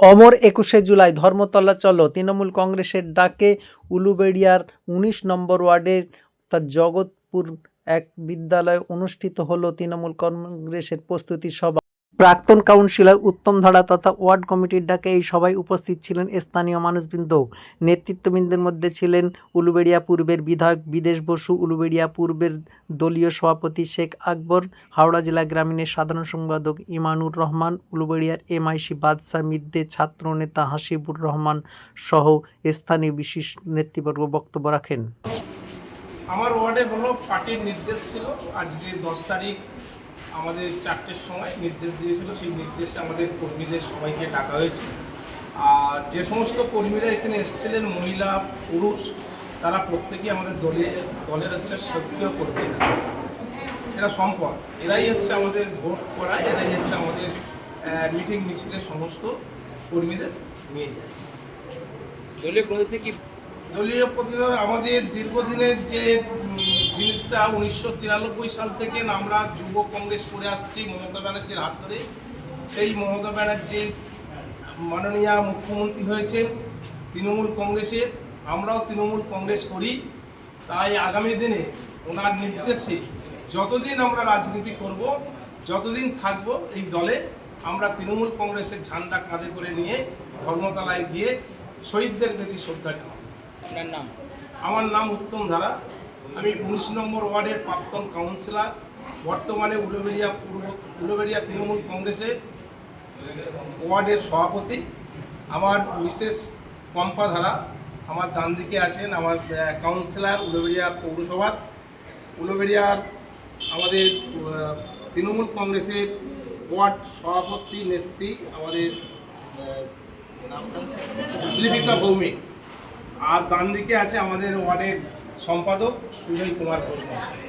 অমর একুশে জুলাই ধর্মতলা চলো। তৃণমূল কংগ্রেসের ডাকে উলুবেড়িয়ার উনিশ নম্বর ওয়ার্ডের তার জগৎপুর এক বিদ্যালয়ে অনুষ্ঠিত হলো তৃণমূল কংগ্রেসের প্রস্তুতি সভা। প্রাক্তন কাউন্সিলর উত্তম ধারা তথা ওয়ার্ড কমিটির ডাকে এই সভায় উপস্থিত ছিলেন স্থানীয় মানুষবৃন্দ। নেতৃত্ববৃন্দের মধ্যে ছিলেন উলুবেড়িয়া পূর্বের বিধায়ক বিদেশ বসু, উলুবেড়িয়া পূর্বের দলীয় সভাপতি শেখ আকবর, হাওড়া জেলা গ্রামীণের সাধারণ সম্পাদক ইমানুর রহমান, উলুবেড়িয়ার এমআইসি বাদশাহ মিদ্দে, ছাত্রনেতা হাসিবুর রহমান সহ স্থানীয় বিশিষ্ট নেতৃবর্গ বক্তব্য রাখেন। আমার ওয়ার্ডে হলো পার্টির নির্দেশ ছিল, আজকে দশ তারিখ আমাদের চারটের সময় নির্দেশ দিয়েছিল সেই নির্দেশে আমাদের কর্মীদের সবাইকে ডাকা হয়েছে। আর যে সমস্ত কর্মীরা এখানে এসেছিলেন মহিলা পুরুষ তারা প্রত্যেকেই আমাদের দলে দলের হচ্ছে সক্রিয় কর্মী এরা সম্পদ। এরাই হচ্ছে আমাদের ভোট করা এরাই হচ্ছে আমাদের মিটিং মিছিলের সমস্ত কর্মীদের নিয়ে যায়। দলীয় প্রদেশে কি দলীয় প্রতিনিধি আমাদের দীর্ঘদিনের যে জিনিসটা উনিশশো তিরানব্বই সাল থেকে আমরা যুব কংগ্রেস করে আসছি মমতা ব্যানার্জির হাত ধরে। সেই মমতা ব্যানার্জি মাননীয় মুখ্যমন্ত্রী হয়েছেন তৃণমূল কংগ্রেসের আমরাও তৃণমূল কংগ্রেস করি। তাই আগামী দিনে ওনার নির্দেশে যতদিন আমরা রাজনীতি করব যতদিন থাকব এই দলে আমরা তৃণমূল কংগ্রেসের ঝান্ডা কাঁধে করে নিয়ে ধর্মতলায় গিয়ে শহীদদের প্রতি শ্রদ্ধা জানাব। আপনার নাম? আমার নাম উত্তম ধারা আমি উনিশ নম্বর ওয়ার্ডের প্রাক্তন কাউন্সিলর, বর্তমানে উলুবেড়িয়া পূর্ব, উলুবেড়িয়া তৃণমূল কংগ্রেসের ওয়ার্ডের সভাপতি। আমার বিশেষ পম্পা ধারা, আমার ডান দিকে আছেন আমার কাউন্সিলর উলুবেড়িয়া পৌরসভার। উলুবেড়িয়ার আমাদের তৃণমূল কংগ্রেসের ওয়ার্ড সভাপতি, নেত্রী, আমাদের লিপিকা ভৌমিক। আর ডান দিকে আছে আমাদের ওয়ার্ডের সম্পাদক সুজয় কুমার ঘোষ মহাশয়।